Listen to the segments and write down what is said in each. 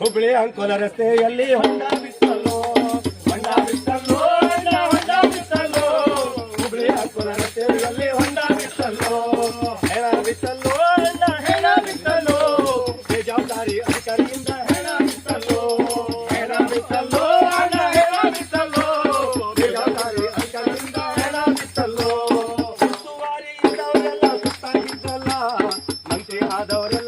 ಹುಬ್ಳಿ ಅಂಕೋಲ ರಸ್ತೆಯಲ್ಲಿ ಹೊಂಡ ಬಿತ್ತಲು ಹೊಂಡ ಬಿತ್ತಲು ಹೊಂಡ ಹೊಂಡ ಬಿತ್ತಲು ಹುಬ್ಳಿ ಅಂಕೋಲ ರಸ್ತೆಯಲ್ಲಿ ಹೊಂಡ ಬಿತ್ತಲು ಹೆಣ ಬಿತ್ತಲು ಹೆಣ ಹೆಣ ಬಿತ್ತಲು ಬೇಜವಾಬ್ದಾರಿ ಅಧಿಕಾರಿಯಿಂದ ಹೆಣ ಬಿತ್ತಲು ಹೆಣ ಬಿತ್ತಲು ಹಣ ಹೆಣ ಬಿತ್ತಲು ಬೇಜವಾಬ್ದಾರಿ ಅಧಿಕಾರಿಯಿಂದ ಹೆಣ ಬಿತ್ತಲು ಉಸ್ತುವಾರಿ ಇದ್ದವರೆಲ್ಲ ಸುತ್ತಾಗಿದ್ದಲ್ಲ ಮಂತ್ರಿ ಆದವರೆಲ್ಲ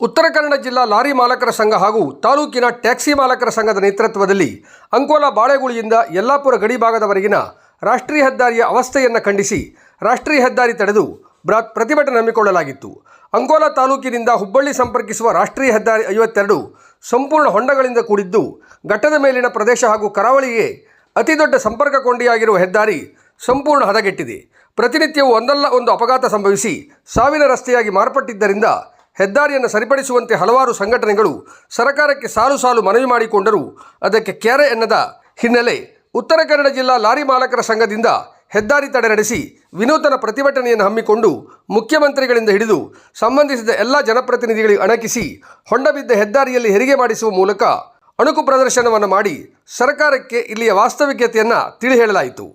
ಉತ್ತರ ಕನ್ನಡ ಜಿಲ್ಲಾ ಲಾರಿ ಮಾಲಕರ ಸಂಘ ಹಾಗೂ ತಾಲೂಕಿನ ಟ್ಯಾಕ್ಸಿ ಮಾಲಕರ ಸಂಘದ ನೇತೃತ್ವದಲ್ಲಿ ಅಂಕೋಲಾ ಬಾಳೆಗುಳಿಯಿಂದ ಯಲ್ಲಾಪುರ ಗಡಿ ಭಾಗದವರೆಗಿನ ರಾಷ್ಟ್ರೀಯ ಹೆದ್ದಾರಿಯ ಅವಸ್ಥೆಯನ್ನು ಖಂಡಿಸಿ ರಾಷ್ಟ್ರೀಯ ಹೆದ್ದಾರಿ ತಡೆದು ಬೃಹತ್ ಪ್ರತಿಭಟನೆ ಹಮ್ಮಿಕೊಳ್ಳಲಾಗಿತ್ತು. ಅಂಕೋಲಾ ತಾಲೂಕಿನಿಂದ ಹುಬ್ಬಳ್ಳಿ ಸಂಪರ್ಕಿಸುವ ರಾಷ್ಟ್ರೀಯ ಹೆದ್ದಾರಿ ಐವತ್ತೆರಡು ಸಂಪೂರ್ಣ ಹೊಂಡಗಳಿಂದ ಕೂಡಿದ್ದು, ಘಟ್ಟದ ಮೇಲಿನ ಪ್ರದೇಶ ಹಾಗೂ ಕರಾವಳಿಗೆ ಅತಿದೊಡ್ಡ ಸಂಪರ್ಕ ಕೊಂಡಿಯಾಗಿರುವ ಹೆದ್ದಾರಿ ಸಂಪೂರ್ಣ ಹದಗೆಟ್ಟಿದೆ. ಪ್ರತಿನಿತ್ಯವೂ ಒಂದಲ್ಲ ಒಂದು ಅಪಘಾತ ಸಂಭವಿಸಿ ಸಾವಿನ ರಸ್ತೆಯಾಗಿ ಮಾರ್ಪಟ್ಟಿದ್ದರಿಂದ ಹೆದ್ದಾರಿಯನ್ನು ಸರಿಪಡಿಸುವಂತೆ ಹಲವಾರು ಸಂಘಟನೆಗಳು ಸರ್ಕಾರಕ್ಕೆ ಸಾಲು ಸಾಲು ಮನವಿ ಮಾಡಿಕೊಂಡರೂ. ಅದಕ್ಕೆ ಕ್ಯಾರೆ ಎನ್ನದ ಹಿನ್ನೆಲೆ ಉತ್ತರ ಕನ್ನಡ ಜಿಲ್ಲಾ ಲಾರಿ ಮಾಲಕರ ಸಂಘದಿಂದ ಹೆದ್ದಾರಿ ತಡೆ ನಡೆಸಿ ವಿನೂತನ ಪ್ರತಿಭಟನೆಯನ್ನು ಹಮ್ಮಿಕೊಂಡು ಮುಖ್ಯಮಂತ್ರಿಗಳಿಂದ ಹಿಡಿದು ಸಂಬಂಧಿಸಿದ ಎಲ್ಲ ಜನಪ್ರತಿನಿಧಿಗಳಿಗೆ ಅಣಕಿಸಿ ಹೊಂಡಬಿದ್ದ ಹೆದ್ದಾರಿಯಲ್ಲಿ ಹೆರಿಗೆ ಮಾಡಿಸುವ ಮೂಲಕ ಅಣುಕು ಪ್ರದರ್ಶನವನ್ನು ಮಾಡಿ ಸರ್ಕಾರಕ್ಕೆ ಇಲ್ಲಿಯ ವಾಸ್ತವಿಕತೆಯನ್ನು ತಿಳಿ ಹೇಳಲಾಯಿತು